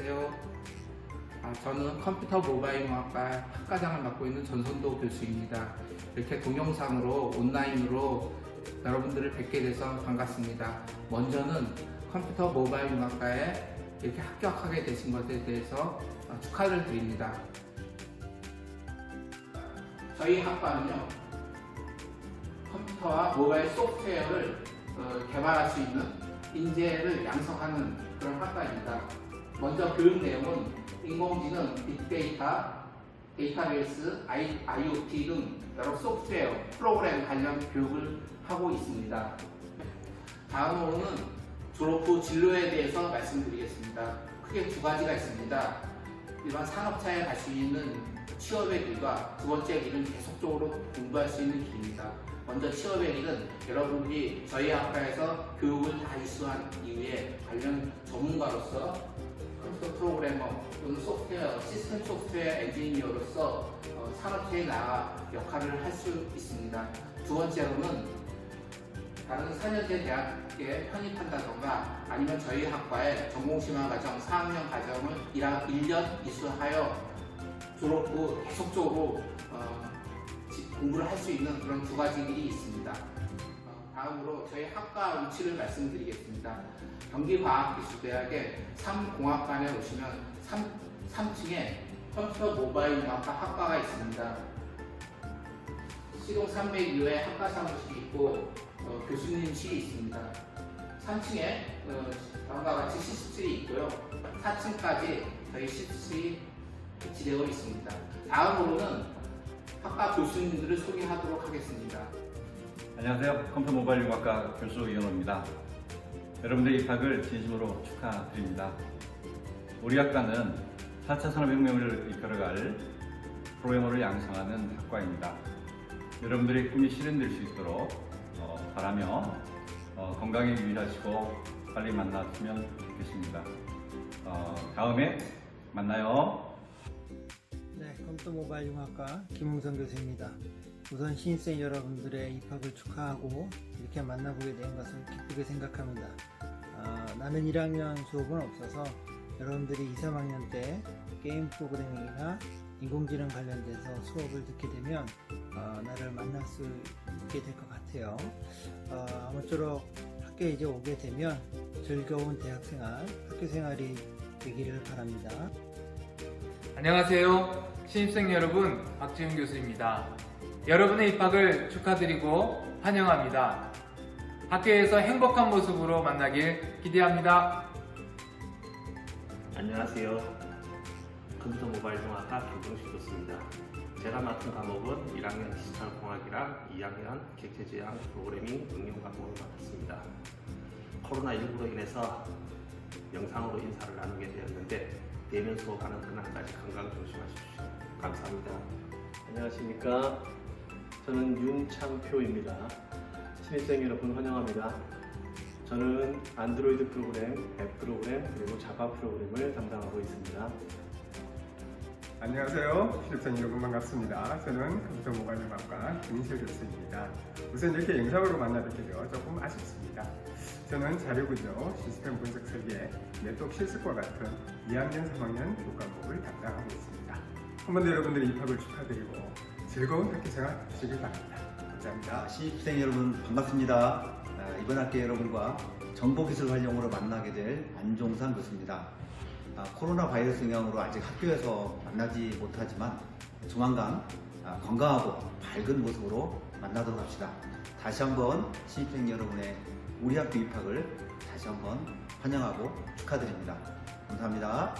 안녕하세요. 아, 저는 컴퓨터 모바일공학과 학과장을 맡고 있는 전선도 교수입니다. 이렇게 동영상으로 온라인으로 여러분들을 뵙게 돼서 반갑습니다. 먼저는 컴퓨터 모바일공학과에 이렇게 합격하게 되신 것에 대해서 어, 축하를 드립니다. 저희 학과는요, 컴퓨터와 모바일 소프트웨어를 어, 개발할 수 있는 인재를 양성하는 그런 학과입니다. 먼저 교육 내용은 인공지능, 빅데이터, 데이터베이스, IoT 등 여러 소프트웨어, 프로그램 관련 교육을 하고 있습니다. 다음으로는 졸업 후 진로에 대해서 말씀드리겠습니다. 크게 두 가지가 있습니다. 일반 산업차에 갈 수 있는 취업의 길과 두 번째 길은 계속적으로 공부할 수 있는 길입니다. 먼저 취업의 길은 여러분들이 저희 학과에서 교육을 다 이수한 이후에 관련 전문가로서 컴퓨터 프로그래머 또는 소프트웨어, 시스템 소프트웨어 엔지니어로서 어, 산업체에 나가 역할을 할 수 있습니다. 두 번째로는 다른 4년제 대학에 편입한다던가 아니면 저희 학과의 전공심화 과정 4학년 과정을 1년 이수하여 졸업 후 계속적으로 어, 지- 공부를 할 수 있는 그런 두 가지 길이 있습니다. 어, 다음으로 저희 학과 위치를 말씀드리겠습니다. 경기과학기술대학의 3공학관에 오시면 3, 3층에 컴퓨터 모바일 공학과 학과가 있습니다. 시동 302호에 학과 사무실이 있고 어, 교수님실이 있습니다. 3층에 어, 다음과 같이 실습실이 있고요. 4층까지 저희 실습실이 배치되어 있습니다. 다음으로는 학과 교수님들을 소개하도록 하겠습니다. 안녕하세요. 컴퓨터 모바일 융합과 교수 이현호입니다. 여러분들 입학을 진심으로 축하드립니다. 우리 학과는 4차 산업혁명을 이끌어갈 프로그래머를 양성하는 학과입니다. 여러분들의 꿈이 실현될 수 있도록 어, 바라며 어, 건강에 유의하시고 빨리 만났으면 좋겠습니다. 어, 다음에 만나요. 네, 컴퓨터 모바일 융합과 김웅선 교수입니다. 우선 신입생 여러분들의 입학을 축하하고 이렇게 만나보게 된 것을 기쁘게 생각합니다. 아, 나는 1학년 수업은 없어서 여러분들이 2, 3학년 때 게임 프로그래밍이나 인공지능 관련돼서 수업을 듣게 되면 어, 나를 만날 수 있게 될 것 같아요. 어, 아무쪼록 학교에 이제 오게 되면 즐거운 대학생활, 학교 생활이 되기를 바랍니다. 안녕하세요. 신입생 여러분, 박지훈 교수입니다. 여러분의 입학을 축하드리고 환영합니다. 학교에서 행복한 모습으로 만나길 기대합니다. 안녕하세요. 컴퓨터 모바일 종학과 김동식 교수입니다. 제가 맡은 과목은 1학년 디지털공학이랑 2학년 객체지향 프로그래밍 응용 과목을 맡았습니다. 코로나19로 인해서 영상으로 인사를 나누게 되었는데 대면 수업하는 그날까지 건강 조심하십시오. 감사합니다. 안녕하십니까. 저는 윤창표입니다. 신입생 여러분 환영합니다. 저는 안드로이드 프로그램, 앱 프로그램, 그리고 자바 프로그램을 담당하고 있습니다. 안녕하세요. 신입생 여러분 반갑습니다. 저는 컴퓨터 모바일학과 김인실 교수입니다. 우선 이렇게 영상으로 만나 뵙게 되어 조금 아쉽습니다. 저는 자료구조, 시스템 분석 설계, 네트워크 실습과 같은 2학년, 3학년 교과목을 담당하고 있습니다. 한번 더 여러분들의 입학을 축하드리고 즐거운 학교 생활 하시길 바랍니다. 감사합니다. 자, 신입생 여러분 반갑습니다. 아, 이번 학기 여러분과 정보기술 활용으로 만나게 될 안종상 교수입니다. 아, 코로나 바이러스 영향으로 아직 학교에서 만나지 못하지만 조만간 아, 건강하고 밝은 모습으로 만나도록 합시다. 다시 한번 신입생 여러분의 우리 학교 입학을 다시 한번 환영하고 축하드립니다. 감사합니다.